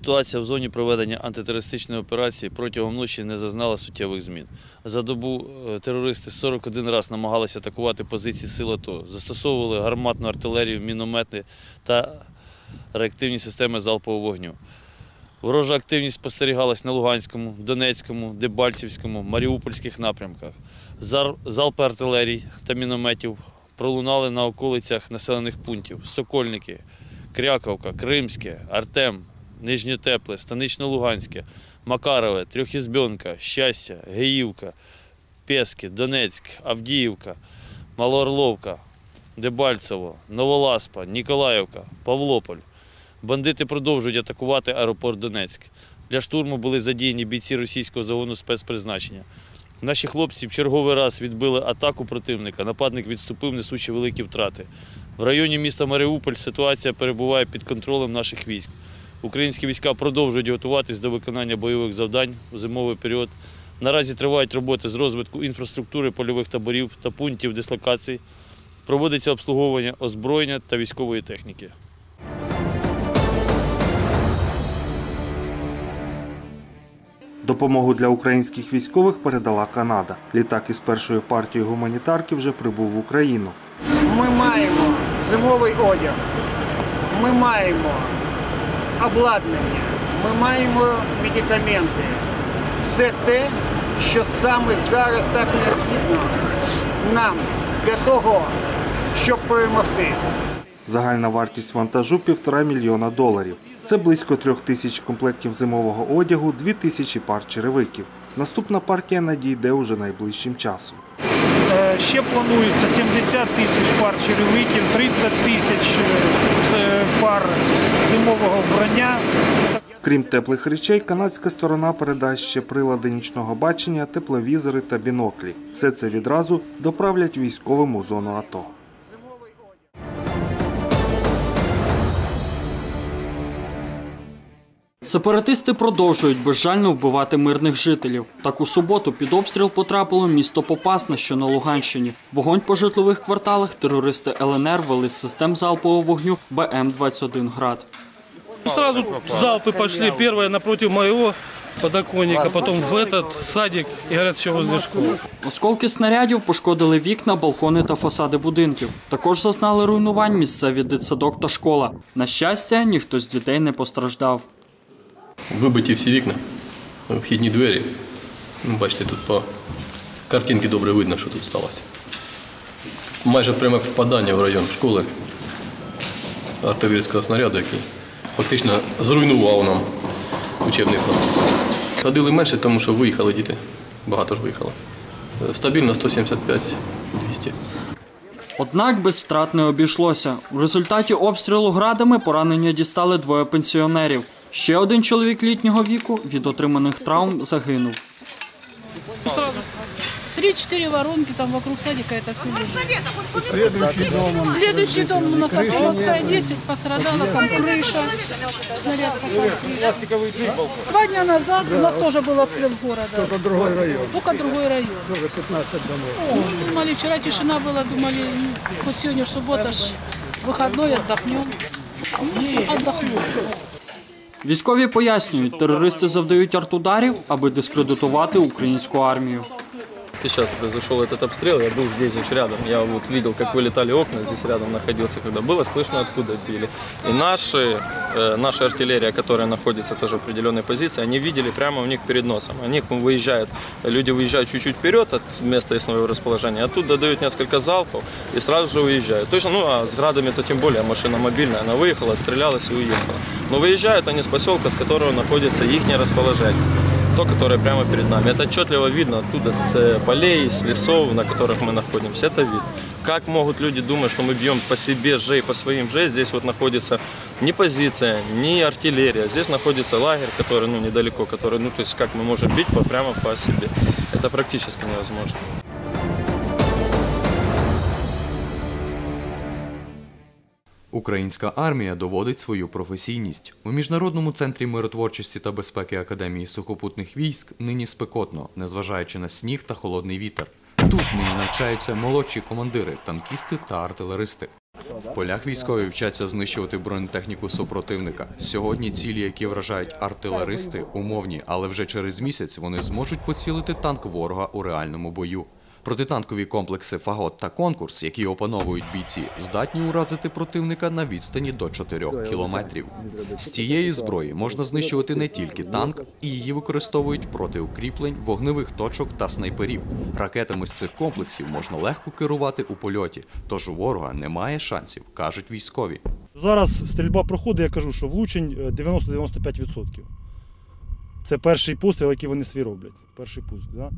Ситуація в зоні проведення антитерористичної операції протягом ночі не зазнала суттєвих змін. За добу е, терористи 41 раз намагалися атакувати позиції сил АТО, застосовували гарматну артилерію, міномети та реактивні системи залпового вогню. Ворожа активність спостерігалась на Луганському, Донецькому, Дебальцівському, Маріупольських напрямках. Залпи артилерій та мінометів пролунали на околицях населених пунктів Сокольники, Кряковка, Кримське, Артем, Нижньотепле, Станично-Луганське, Макарове, Трьохізбьонка, Щастя, Геївка, Пески, Донецьк, Авдіївка, Малоорловка, Дебальцево, Новоласпа, Ніколаївка, Павлополь. Бандити продовжують атакувати аеропорт Донецьк. Для штурму були задіяні бійці російського загону спецпризначення. Наші хлопці в черговий раз відбили атаку противника. Нападник відступив, несучи великі втрати. В районі міста Маріуполь ситуація перебуває під контролем наших військ. Українські війська продовжують готуватись до виконання бойових завдань у зимовий період. Наразі тривають роботи з розвитку інфраструктури польових таборів та пунктів дислокації. Проводиться обслуговування озброєння та військової техніки. Допомогу для українських військових передала Канада. Літак із першою партією гуманітарки вже прибув в Україну. Ми маємо зимовий одяг, ми маємо обладнання, ми маємо медикаменти. Все те, що саме зараз так необхідно нам для того, щоб перемогти. Загальна вартість вантажу півтора мільйона доларів. Це близько трьох тисяч комплектів зимового одягу, дві тисячі пар черевиків. Наступна партія надійде уже найближчим часом. Е, Ще планується 70 тисяч пар черевиків, 30 тисяч е, пар зимового вбрання. Крім теплих речей, канадська сторона передасть ще прилади нічного бачення, тепловізори та біноклі. Все це відразу доправлять військовим у зону АТО. Сепаратисти продовжують безжально вбивати мирних жителів. Так у суботу під обстріл потрапило місто Попасна, що на Луганщині. Вогонь по житлових кварталах терористи ЛНР вели з систем залпового вогню БМ-21 «Град». Сразу залпы пошли. Первое напротив моего подоконника, потом в этот садик и говорят, все возле школы. Осколки снарядів пошкодили вікна, балкони та фасади будинків. Також зазнали руйнувань місцеві дитсадок та школа. На щастя, ніхто з дітей не постраждав. Вибиті всі вікна, вхідні двері. Ну, Бачите, тут по картинці добре видно, що тут сталося. Майже пряме впадання в район школи артилерійського снаряду, який фактично зруйнував нам учебний процес. Ходили менше, тому що виїхали діти. Багато ж виїхало. Стабільно 175-200. Однак без втрат не обійшлося. У результаті обстрілу градами поранення дістали двоє пенсіонерів. Ще один чоловік літнього віку від отриманих травм загинув. Три-четыре воронки там вокруг садика это все лежит. Следующий дом. Следующий дом у нас Автоматская 10 пострадала, там крыша. Снаряд попал. Два дня назад у нас тоже был обстрел города. Только другой район. Только другой район. Тоже 15 домов. думали, вчера тишина была, думали, ну, вот сегодня ж суббота, ж выходной, отдохнем. Ну, Отдохнем. Військові пояснюють, терористи завдають артударів, аби дискредитувати українську армію. Сейчас произошел этот обстрел, я был здесь же рядом. Я вот видел, как вылетали окна, здесь рядом находился, когда было слышно, откуда били. И наши, э, наша артиллерия, которая находится тоже в определенной позиции, они видели прямо у них перед носом. Они выезжают, люди выезжают чуть-чуть вперед от места своего расположения, оттуда дают несколько залпов и сразу же уезжают. Точно, ну а с градами то тем более, машина мобильная, она выехала, отстрелялась и уехала. Но выезжают они с поселка, с которого находится их расположение то, которое прямо перед нами. Это отчетливо видно оттуда с э, полей, с лесов, на которых мы находимся. Это видно. Как могут люди думать, что мы бьем по себе же и по своим же? Здесь вот находится ни позиция, ни артиллерия. Здесь находится лагерь, который ну, недалеко, который, ну, то есть как мы можем бить по, прямо по себе. Это практически невозможно. Українська армія доводить свою професійність. У міжнародному центрі миротворчості та безпеки Академії сухопутних військ нині спекотно, незважаючи на сніг та холодний вітер. Тут нині навчаються молодші командири, танкісти та артилеристи. В полях військові вчаться знищувати бронетехніку супротивника. Сьогодні цілі, які вражають артилеристи, умовні, але вже через місяць вони зможуть поцілити танк ворога у реальному бою. Протитанкові комплекси Фагот та конкурс, які опановують бійці, здатні уразити противника на відстані до 4 кілометрів. З цієї зброї можна знищувати не тільки танк, і її використовують проти укріплень, вогневих точок та снайперів. Ракетами з цих комплексів можна легко керувати у польоті, тож у ворога немає шансів, кажуть військові. Зараз стрільба проходить, я кажу, що влучень е, 90-95%. Це перший постріл, який вони свій роблять. Перший пуск. Да?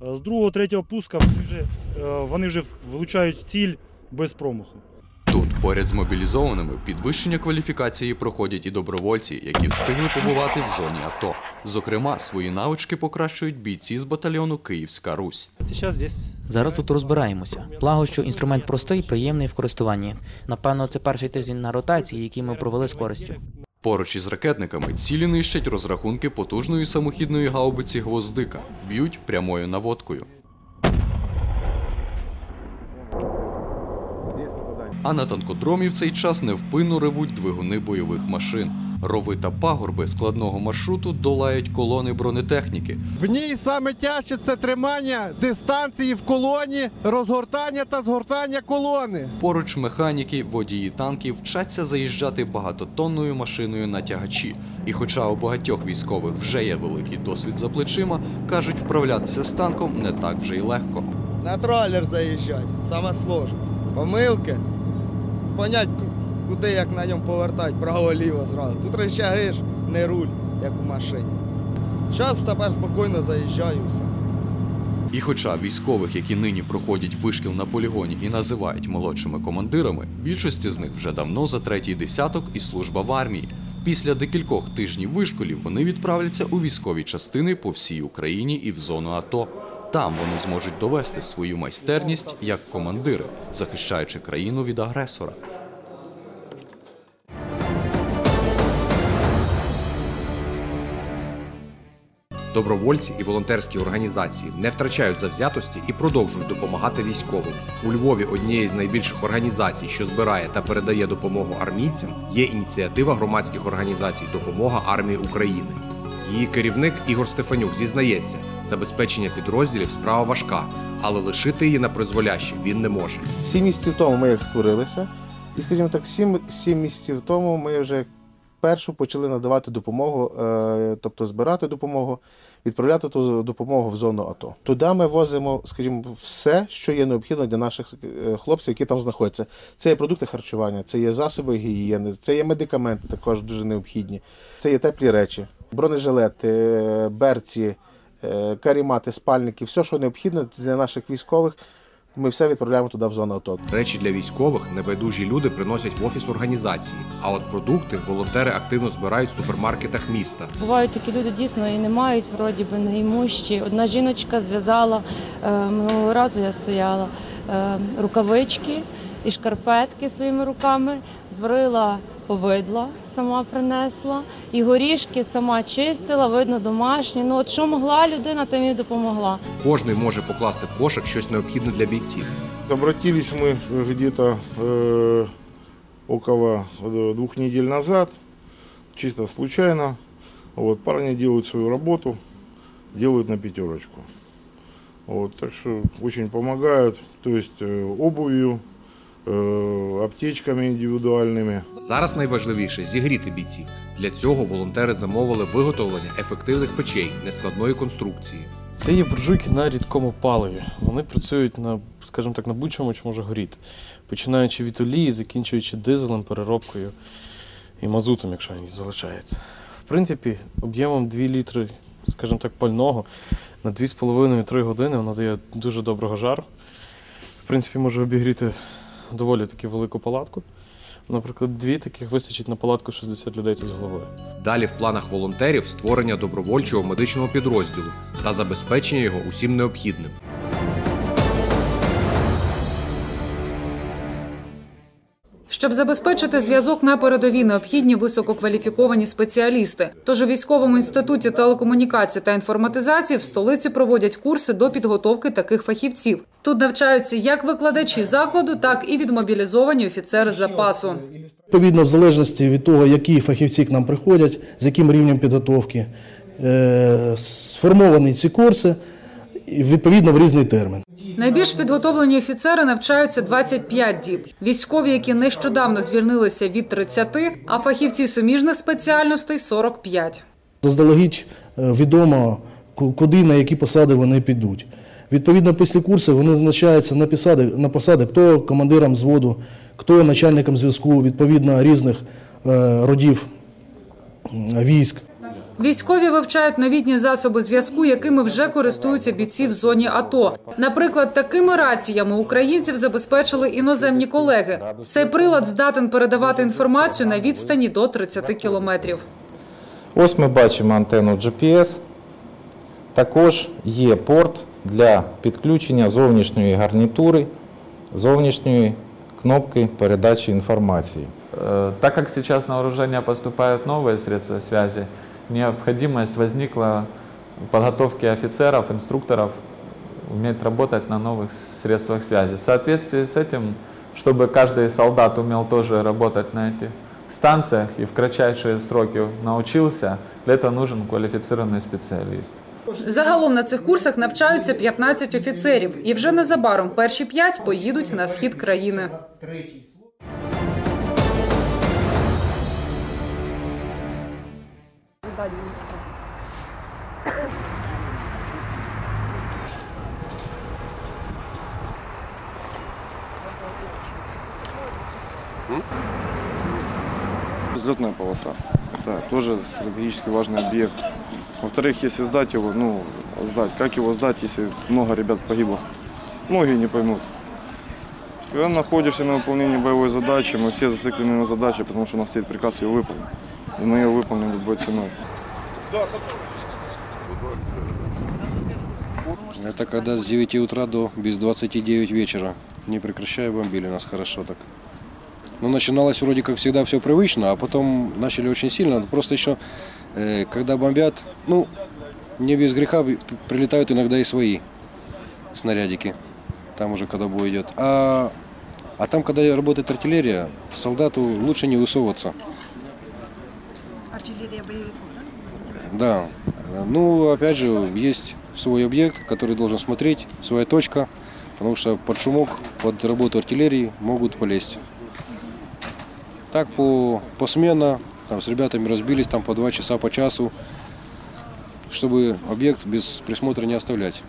А З другого, третього пуска вони вже, е, вони вже влучають в ціль без промаху. Тут, поряд з мобілізованими, підвищення кваліфікації проходять і добровольці, які встигли побувати в зоні АТО. Зокрема, свої навички покращують бійці з батальйону Київська Русь. Зараз тут розбираємося. Благо, що інструмент простий, приємний в користуванні. Напевно, це перший тиждень на ротації, який ми провели з користю. Поруч із ракетниками цілі нищать розрахунки потужної самохідної гаубиці гвоздика, б'ють прямою наводкою. А на танкодромі в цей час невпинно ревуть двигуни бойових машин. Рови та пагорби складного маршруту долають колони бронетехніки. В ній саме тяжче це тримання дистанції в колоні, розгортання та згортання колони. Поруч механіки, водії танків вчаться заїжджати багатотонною машиною на тягачі. І хоча у багатьох військових вже є великий досвід за плечима, кажуть, вправлятися з танком не так вже й легко. На тролер заїжджати, саме сложне. Помилки. Понять, куди як на ньому повертати, право-ліво зразу. Тут рычаги ж, не руль, як у машині. Зараз тепер спокійно заїжджаю все. І хоча військових, які нині проходять вишкіл на полігоні і називають молодшими командирами, більшості з них вже давно за третій десяток і служба в армії. Після декількох тижнів вишколів вони відправляться у військові частини по всій Україні і в зону АТО. Там вони зможуть довести свою майстерність як командири, захищаючи країну від агресора. Добровольці і волонтерські організації не втрачають завзятості і продовжують допомагати військовим. У Львові однією з найбільших організацій, що збирає та передає допомогу армійцям, є ініціатива громадських організацій Допомога армії України. Її керівник Ігор Стефанюк зізнається, забезпечення підрозділів справа важка, але лишити її на призволяще він не може. Сім місяців тому ми їх створилися. І, скажімо так, сім, сім місяців тому ми вже першу почали надавати допомогу, е, тобто збирати допомогу, відправляти ту допомогу в зону АТО. Туди ми возимо, скажімо, все, що є необхідно для наших е, хлопців, які там знаходяться. Це є продукти харчування, це є засоби гігієни, це є медикаменти, також дуже необхідні, це є теплі речі, бронежилети, е, берці, карімати, спальники, все, що необхідно для наших військових. Ми все відправляємо туди в зону АТО. Речі для військових небайдужі люди приносять в офіс організації, а от продукти волонтери активно збирають в супермаркетах міста. Бувають такі люди дійсно і не мають вроді би неімущі. Одна жіночка зв'язала е, минулого разу. Я стояла е, рукавички і шкарпетки своїми руками, зварила повидла, сама принесла, і горішки сама чистила, видно, домашні. Ну от що могла людина, тим і допомогла. Кожний може покласти в кошик щось необхідне для бійців. Обратились мы где-то э, около э, двух недель назад, чисто случайно. Вот, парни делают свою работу, делают на пятерочку. Вот, так что очень помогают, то есть э, обувью, э, аптечками индивидуальными. Зараз найважливіше зігріти бійців. Для цього волонтери замовили виготовлення ефективних печей нескладної конструкції. Це є буржуйки на рідкому паливі. Вони працюють на, скажімо так, на будь-чому, що може горіти. Починаючи від олії, закінчуючи дизелем, переробкою і мазутом, якщо він залишається. В принципі, об'ємом 2 літри, скажімо так, пального на 2,5-3 години воно дає дуже доброго жару. В принципі, може обігріти доволі таки велику палатку. Наприклад, дві таких вистачить на палатку 60 людей це з головою. Далі в планах волонтерів створення добровольчого медичного підрозділу та забезпечення його усім необхідним. Щоб забезпечити зв'язок на передовій, необхідні висококваліфіковані спеціалісти. Тож у військовому інституті телекомунікації та інформатизації в столиці проводять курси до підготовки таких фахівців. Тут навчаються як викладачі закладу, так і відмобілізовані офіцери запасу. Відповідно, в залежності від того, які фахівці к нам приходять, з яким рівнем підготовки, е, сформовані ці курси відповідно в різний термін. Найбільш підготовлені офіцери навчаються 25 діб. Військові, які нещодавно звільнилися від 30, а фахівці суміжних спеціальностей 45. Заздалегідь е, відомо, куди на які посади вони підуть. Відповідно, після курсу вони назначаються на посади, на посади хто командиром взводу, хто начальником зв'язку, відповідно різних е, родів військ. Військові вивчають новітні засоби зв'язку, якими вже користуються бійці в зоні АТО. Наприклад, такими раціями українців забезпечили іноземні колеги. Цей прилад здатен передавати інформацію на відстані до 30 кілометрів. Ось ми бачимо антенну GPS. Також є порт для підключення зовнішньої гарнітури, зовнішньої кнопки передачі інформації. Э, Так как сейчас на вооружение поступают новые средства связи, необходимость возникла в подготовке офицеров, инструкторов уметь работать на новых средствах связи. В соответствии с этим, чтобы каждый солдат умел тоже работать на этих станциях и в кратчайшие сроки научился, для этого нужен квалифицированный специалист. Загалом на цих курсах навчаються 15 офіцерів, і вже незабаром перші п'ять поїдуть на схід країни. Взлетная полоса. Это тоже стратегически важный объект. Во-вторых, если сдать его, ну, сдать, как его сдать, если много ребят погибло? Многие не поймут. Когда находишься на выполнении боевой задачи, мы все зациклены на задаче, потому что у нас стоит приказ ее выполнить. И мы ее выполним любой ценой. Это когда с 9 утра до без 29 вечера, не прекращая, бомбили нас хорошо так. Ну, начиналось вроде как всегда все привычно, а потом начали очень сильно. Просто еще, э, когда бомбят, ну, не без греха прилетают иногда и свои снарядики. Там уже когда бой идет. А, а там, когда работает артиллерия, солдату лучше не высовываться. Артиллерия боевиков, Да. Ну, опять же, есть свой объект, который должен смотреть, своя точка, потому что под шумок, под работу артиллерии могут полезть. Так по, посменно, там с ребятами разбились там по два часа, по часу, чтобы объект без присмотра не оставлять.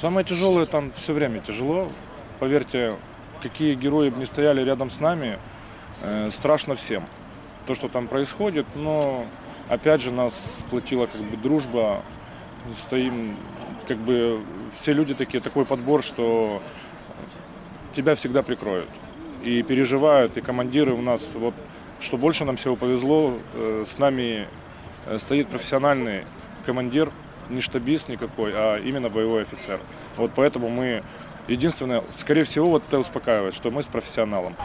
Самое тяжелое там все время тяжело. Поверьте, какие герои бы не стояли рядом с нами, э, страшно всем. То, что там происходит, но опять же нас сплотила как бы дружба. Стоим, как бы все люди такие, такой подбор, что тебя всегда прикроют. И переживают, и командиры у нас, вот, что больше нам всего повезло, э, с нами э, стоит профессиональный командир, не штабист никакой, а именно боевой офицер. Вот поэтому мы, единственное, скорее всего, вот это успокаивает, что мы с профессионалом.